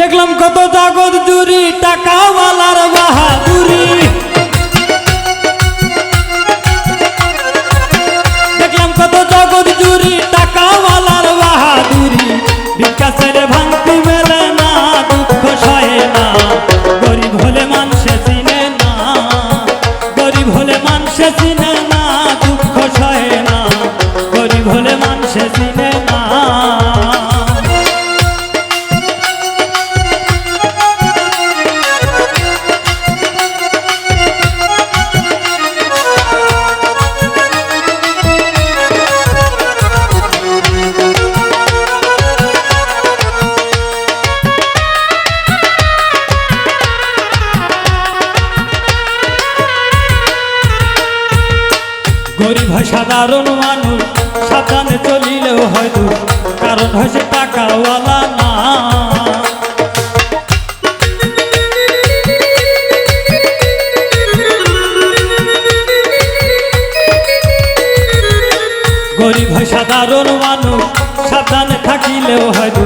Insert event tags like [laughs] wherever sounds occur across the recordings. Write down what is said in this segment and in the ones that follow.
দেখলাম কত জগৎ জুড়ি টাকাওয়ালার বাহাদুরি। দেখলাম কত জগৎ জুড়ি গরিব হয় সাধারণ মানুষ। সাবধানে চলিলেও হয়তো কারণ হয় সে টাকাওয়ালা না গরিব হয় সাধারণ মানুষ। সাবধানে থাকিলেও হয়তো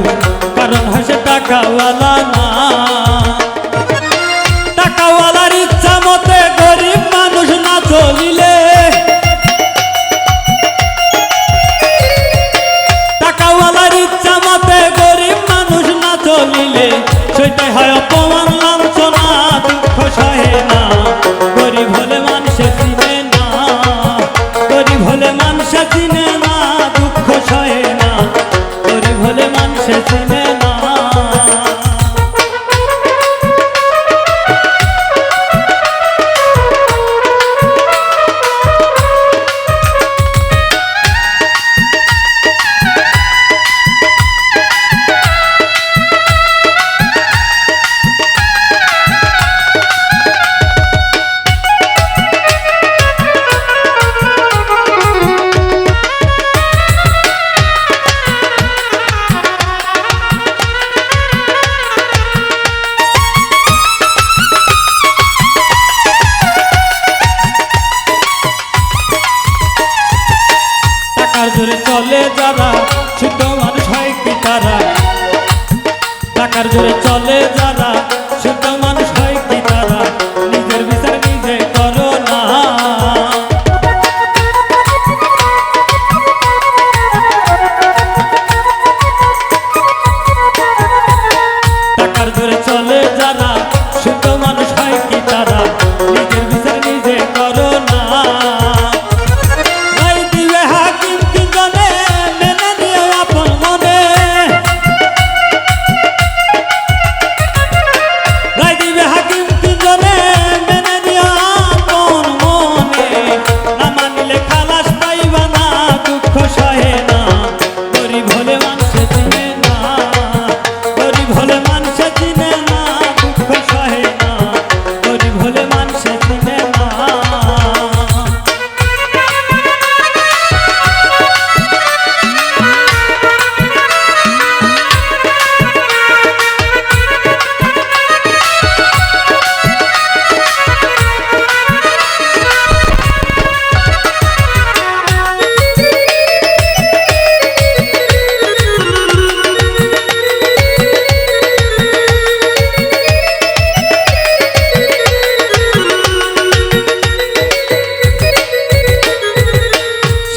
কারণ হয় সে টাকাওয়ালা না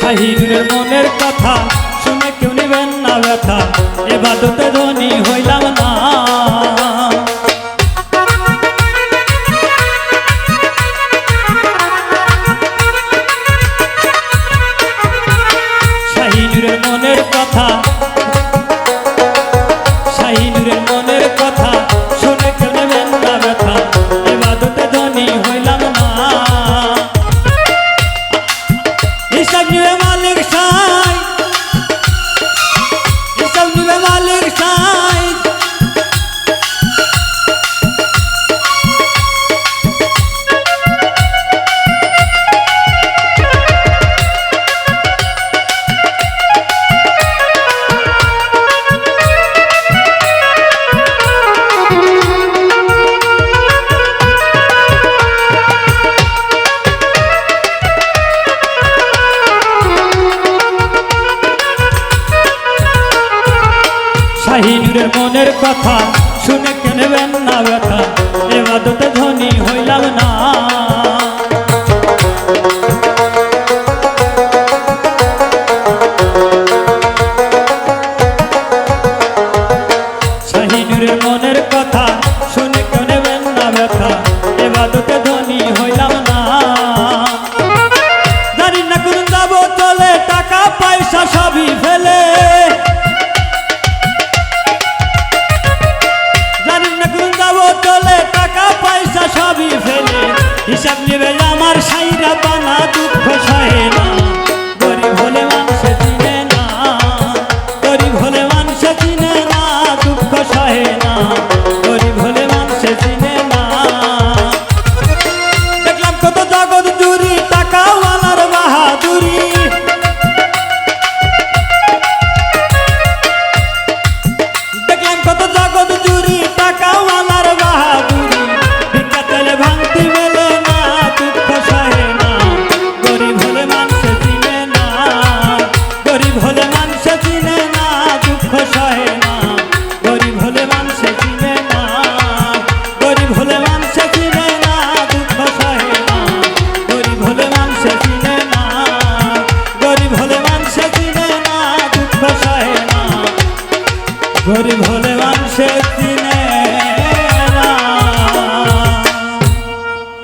শাহিদুরের মনের কথা শুনে কেউ নিবেন না ব্যথা। এ বাদতে ধনী হইলাম না। মনের কথা শুনে Thank [laughs] you.